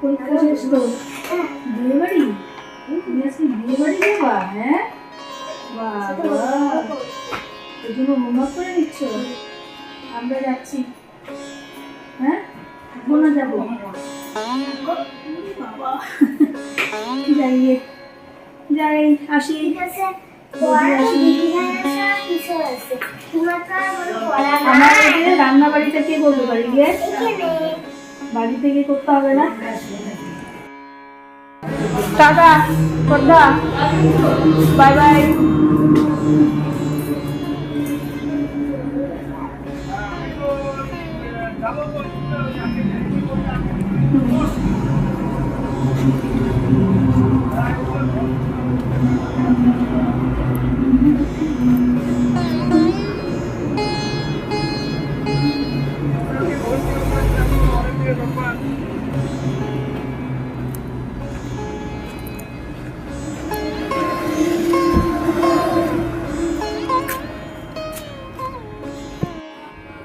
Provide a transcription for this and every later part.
পরীক্ষা শেষ তো বিয়ে বাড়ি তুমি হ্যাঁ বাবা এই জন্য হোমওয়ার্ক করে নিচ্ছ আমরা যাচ্ছি হ্যাঁ বোনা যাব যাই যাই আসি আমার রান্না বাড়িটা কে বাড়ি থেকে করতে হবে না? Tata bye bye.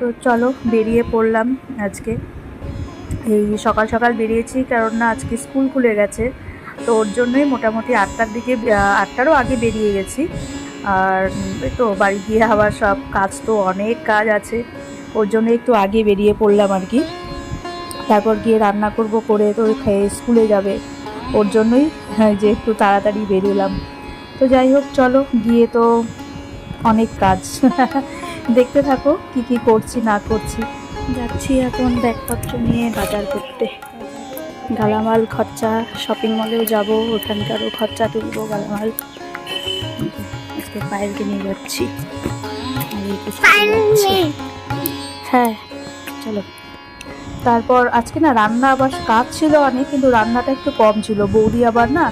তো চলো বেরিয়ে পড়লাম আজকে। এই সকাল সকাল বেরিয়েছি কারণ না আজকে স্কুল খুলে গেছে তো ওর জন্যই মোটামুটি আটটার দিকে আটটারও আগে বেরিয়ে গেছি। আর তো বাড়ি গিয়ে আবার সব কাজ তো অনেক কাজ আছে ওর জন্য একটু আগে বেরিয়ে পড়লাম আর কি। তারপর গিয়ে রান্না করব করে তো খেয়ে স্কুলে যাবে ওর জন্যই হ্যাঁ, যে একটু তাড়াতাড়ি বেরোলাম। তো যাই হোক চলো গিয়ে তো অনেক কাজ। দেখতে থাকো কি কি করছি না করছি। যাচ্ছি এখন ব্যাগপত্র নিয়ে বাজার করতে। গালামাল খরচা শপিং মলেও যাব ওখানকারও খরচা তুলবো গালামাল। আজকে পায়েলকে নিয়ে যাচ্ছি। হ্যাঁ চলো। তারপর আজকে না রান্না আবার কাজ ছিল অনেক কিন্তু রান্নাটা একটু কম ছিল। বৌদি আবার না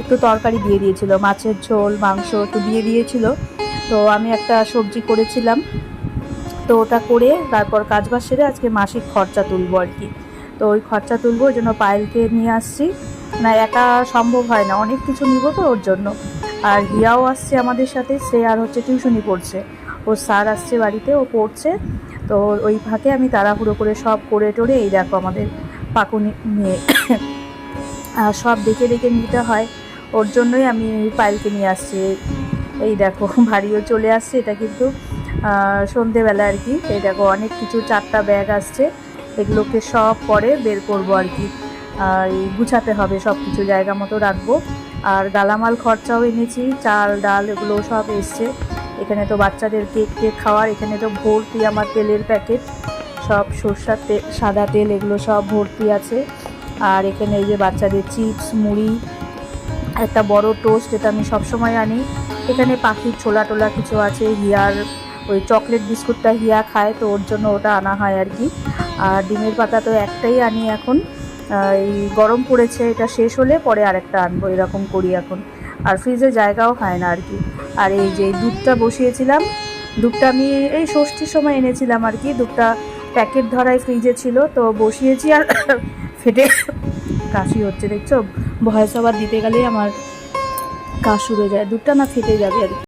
একটু তরকারি দিয়ে দিয়েছিল। মাছের ঝোল মাংস একটু দিয়ে দিয়েছিল। তো আমি একটা সবজি করেছিলাম। তো ওটা করে তারপর কাজবাজ সেরে আজকে মাসিক খরচা তুলবো আর কি। তো ওই খরচা তুলবো, ওই জন্য পায়েলকে নিয়ে আসছি। না, একা সম্ভব হয় না, অনেক কিছু নিব তো ওর জন্য। আর হিয়াও আসছে আমাদের সাথে, সে আর হচ্ছে টিউশনি পড়ছে। ওর স্যার আসছে বাড়িতে, ও পড়ছে। তো ওই ফাঁকে আমি তাড়াহুড়ো করে সব করে টোরে এই দেখো আমাদের পাকুনি আর সব দেখে দেখে নিতে হয়। ওর জন্যই আমি পায়েলকে নিয়ে আসছি। এই দেখো ভারীও চলে আসছে, এটা কিন্তু সন্ধেবেলা আর কি। এই দেখো, অনেক কিছু, চারটা ব্যাগ আসছে, এগুলোকে সব পরে বের করব আর কি। আর গুছাতে হবে সব কিছু জায়গা মতো রাখব। আর গালামাল খরচাও এনেছি, চাল, ডাল, এগুলো সব এসছে। এখানে তো বাচ্চাদের কেক কেক খাওয়ার, এখানে তো ভর্তি আমার তেলের প্যাকেট। সব সর্ষার তেল সাদা তেল, এগুলো সব ভর্তি আছে। আর এখানে এই যে বাচ্চাদের চিপস, মুড়ি, একটা বড় টোস্ট, এটা আমি সবসময় আনি। এখানে পাখির ছোলা টোলা কিছু আছে, হিয়ার, ওই চকলেট বিস্কুটটা হিয়া খায়, তো ওর জন্য ওটা আনা হয় আর কি। আর ডিমের পাতা তো একটাই আনি এখন। এই গরম পড়েছে, এটা শেষ হলে পরে আরেকটা আনব, এরকম করি এখন। আর ফ্রিজে জায়গাও হয় না আর কি। আর এই যে দুধটা বসিয়েছিলাম, দুধটা আমি এই ষষ্ঠীর সময় এনেছিলাম আর কি। দুধটা প্যাকেট ধরায় ফ্রিজে ছিল, তো বসিয়েছি আর ফেটে কাশি হচ্ছে, দেখছ? ভয়েস আবার দিতে গেলেই আমার কাশ উড়ে যায় দুধটা না ফেটে যাবে আর কি।